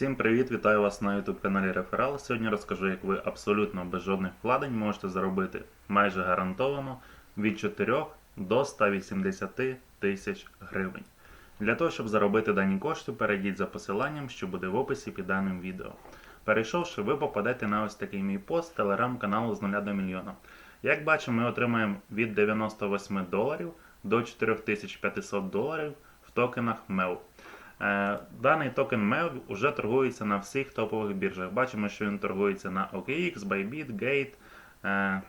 Всім привіт! Вітаю вас на YouTube каналі Реферал. Сьогодні розкажу, як ви абсолютно без жодних вкладень можете заробити майже гарантовано від 4 до 180 тисяч гривень. Для того, щоб заробити дані кошти, перейдіть за посиланням, що буде в описі під даним відео. Перейшовши, ви попадете на ось такий мій пост телеграм-каналу з 0 до мільйона. Як бачимо, ми отримаємо від 98 доларів до 4500 доларів в токенах MEV. Е, Даний токен MEV вже торгується на всіх топових біржах. Бачимо, що він торгується на OKX, Bybit, Gate, е,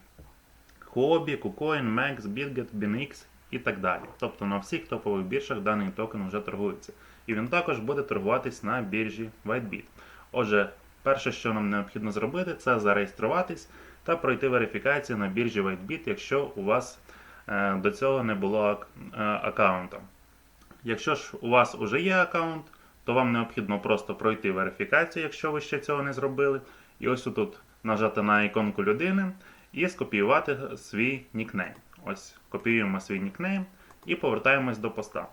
Huobi, KuCoin, Max, BitGet, BinX і так далі. Тобто на всіх топових біржах даний токен вже торгується. І він також буде торгуватись на біржі WhiteBit. Отже, перше, що нам необхідно зробити, це зареєструватись та пройти верифікацію на біржі WhiteBit, якщо у вас е, до цього не було ак- аккаунта. Якщо ж у вас вже є аккаунт, то вам необхідно просто пройти верифікацію, якщо ви ще цього не зробили. І ось тут нажати на іконку людини і скопіювати свій нікнейм. Ось копіюємо свій нікнейм і повертаємось до поста.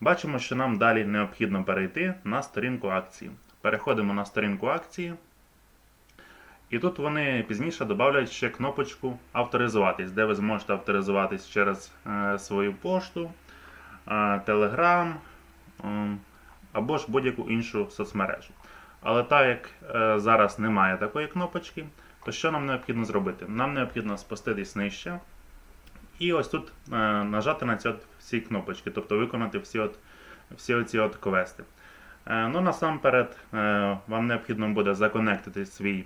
Бачимо, що нам далі необхідно перейти на сторінку акції. Переходимо на сторінку акції. І тут вони пізніше додають ще кнопочку авторизуватись, де ви зможете авторизуватись через е, свою пошту. Telegram або ж будь-яку іншу соцмережу. Але так як е, зараз немає такої кнопочки, то що нам необхідно зробити? Нам необхідно спуститись нижче і ось тут е, нажати на ці всі кнопочки, тобто виконати всі от, всі оці от квести. Е, ну, насамперед, вам необхідно буде законектити свій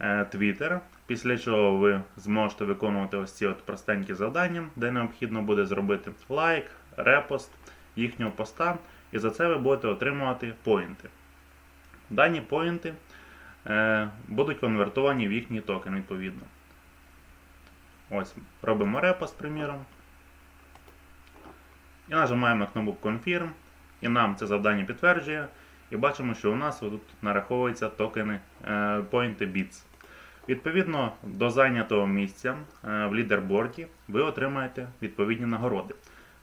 Twitter, після чого ви зможете виконувати ось ці от простенькі завдання, де необхідно буде зробити лайк, репост їхнього поста, і за це ви будете отримувати поінти. Дані поінти е, будуть конвертовані в їхній токен, відповідно. Ось, робимо репост, приміром. І нажимаємо кнопку Confirm, і нам це завдання підтверджує. І бачимо, що у нас тут нараховуються токени е, поінти BITS. Відповідно до зайнятого місця е, в лідерборді ви отримаєте відповідні нагороди.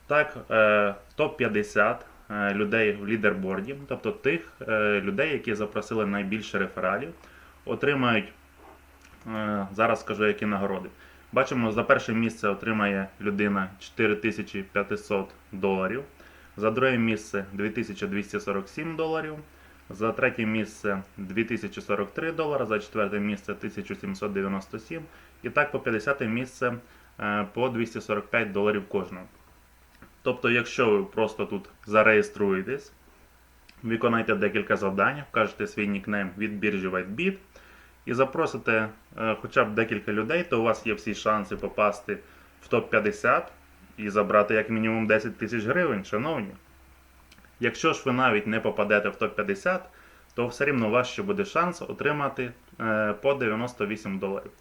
Так, е, топ-50 е, людей в лідерборді, тобто тих е, людей, які запросили найбільше рефералів, отримають, зараз скажу, які нагороди. Бачимо, за перше місце отримає людина 4500 доларів, за друге місце 2247 доларів, за третє місце 2043 долари, за четверте місце 1797 і так по 50 місце по 245 доларів кожного. Тобто, якщо ви просто тут зареєструєтесь, виконайте декілька завдань, вкажете свій нікнейм від біржі WhiteBit і запросите е, хоча б декілька людей, то у вас є всі шанси попасти в топ-50 і забрати як мінімум 10 тисяч гривень, шановні. Якщо ж ви навіть не попадете в топ-50, то все рівно у вас ще буде шанс отримати е, по 98 доларів.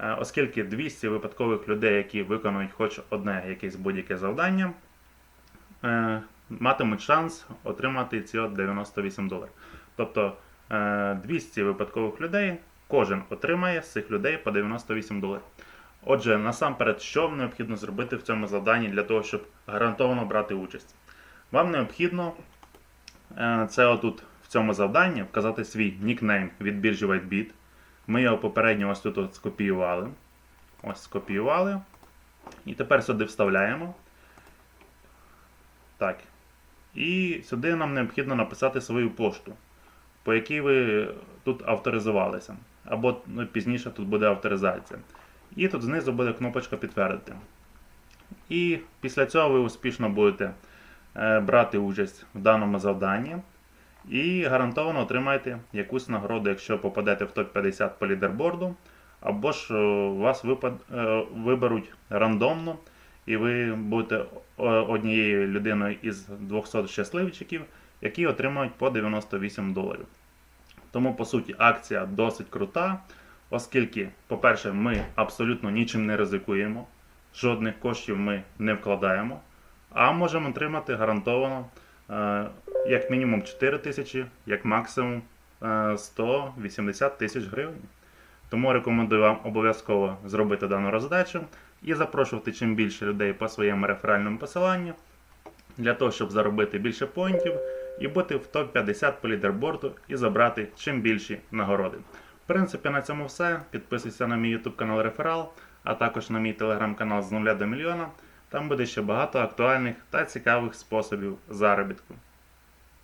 Е, Оскільки 200 випадкових людей, які виконують хоч одне якесь будь-яке завдання, матимуть шанс отримати ці от 98 доларів. Тобто е, 200 випадкових людей кожен отримає з цих людей по 98 доларів. Отже, насамперед, що вам необхідно зробити в цьому завданні для того, щоб гарантовано брати участь? Вам необхідно е, це отут в цьому завданні вказати свій нікнейм від біржі WhiteBit. Ми його попередньо ось тут от скопіювали. Ось скопіювали. І тепер сюди вставляємо. Так. І сюди нам необхідно написати свою пошту, по якій ви тут авторизувалися. Або ну, пізніше тут буде авторизація. І тут знизу буде кнопочка підтвердити. І після цього ви успішно будете е, брати участь в даному завданні. І гарантовано отримаєте якусь нагороду, якщо попадете в топ-50 по лідерборду, або ж е, вас е, виберуть рандомно, і ви будете е, однією людиною із 200 щасливчиків, які отримають по 98 доларів. Тому, по суті, акція досить крута, оскільки, по-перше, ми абсолютно нічим не ризикуємо, жодних коштів ми не вкладаємо, а можемо отримати гарантовано е, як мінімум 4 тисячі, як максимум е, 180 тисяч гривень. Тому рекомендую вам обов'язково зробити дану роздачу і запрошувати чим більше людей по своєму реферальному посиланню для того, щоб заробити більше поінтів і бути в топ-50 по лідерборду і забрати чим більші нагороди. В принципі, на цьому все. Підписуйся на мій YouTube канал Реферал, а також на мій телеграм-канал з нуля до мільйона. Там буде ще багато актуальних та цікавих способів заробітку.